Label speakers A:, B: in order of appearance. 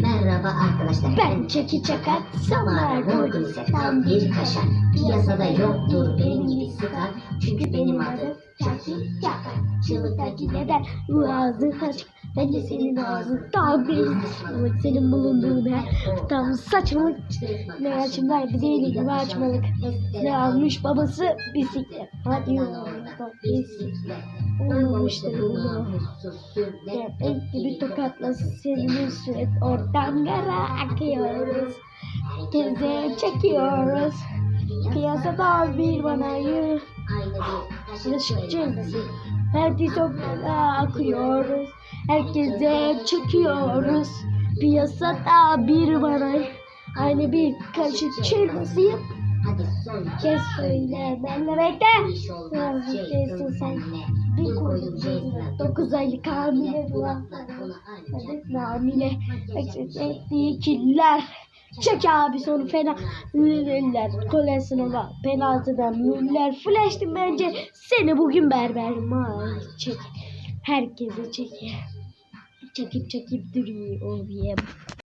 A: Merhaba arkadaşlar.
B: Ben Çeki Çakar,
A: Samara tam bir kaşar. Piyasada yoktur benim gibi sıkar. Çünkü benim adım Çaki Çakar.
B: Çığlıktaki neden bu ağzın açık Bence senin ağzın daha bir Ama senin bulunduğun her tam saçmalık Ne açımlar bir değil gibi açmalık Ne almış babası bisiklet Hadi yolda bisiklet Olmamıştır bunu Köpek gibi tokatla senin süret Oradan gara akıyoruz Herkese çekiyoruz Piyasada bir bana yürü. Hadi toprağa akıyoruz. Herkese çekiyoruz. Piyasada bir bana aynı bir kaşık çırpısıyım.
A: Hadi son
B: Kes söyle benle bekle.
A: iş olmaz
B: Biraz
A: şey
B: beklesin sen. Bir koydum cezine. Dokuz aylık hamile bulanlar. Hadi namile. Eksettiği killer. Çek abi sonu fena. Müller. Kolesine Penaltıdan müller. Flash'tım bence. Seni bugün berber mavi çek. Herkese çek. Çekip çekip duruyor. Oh yeah.